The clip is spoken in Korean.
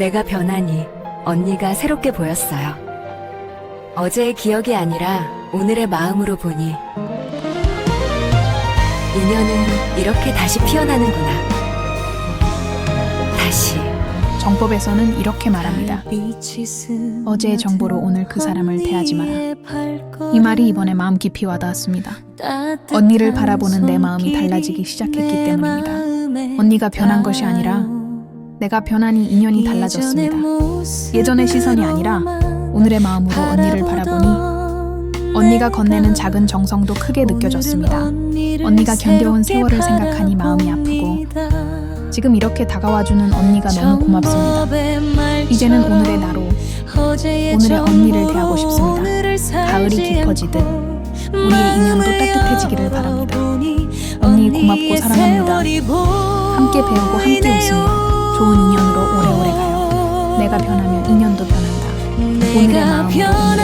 내가 변하니 언니가 새롭게 보였어요. 어제의 기억이 아니라 오늘의 마음으로 보니 인연은 이렇게 다시 피어나는구나. 다시. 정법에서는 이렇게 말합니다. 어제의 정보로 오늘 그 사람을 대하지 마라. 이 말이 이번에 마음 깊이 와닿았습니다. 언니를 바라보는 내 마음이 달라지기 시작했기 때문입니다. 언니가 변한 것이 아니라 내가 변하니 인연이 달라졌습니다. 예전의 시선이 아니라 오늘의 마음으로 언니를 바라보니 언니가 건네는 작은 정성도 크게 느껴졌습니다. 언니가 견뎌온 세월을 생각하니 마음이 아프고 지금 이렇게 다가와주는 언니가 너무 고맙습니다. 이제는 오늘의 나로 오늘의 언니를 대하고 싶습니다. 가을이 깊어지듯 우리의 인연도 따뜻해지기를 바랍니다. 언니 고맙고 사랑합니다. 함께 배우고 함께 웃으며 좋은 인연으로 오래오래 가요. 내가 변하면 인연도 변한다. 오늘의 마음으로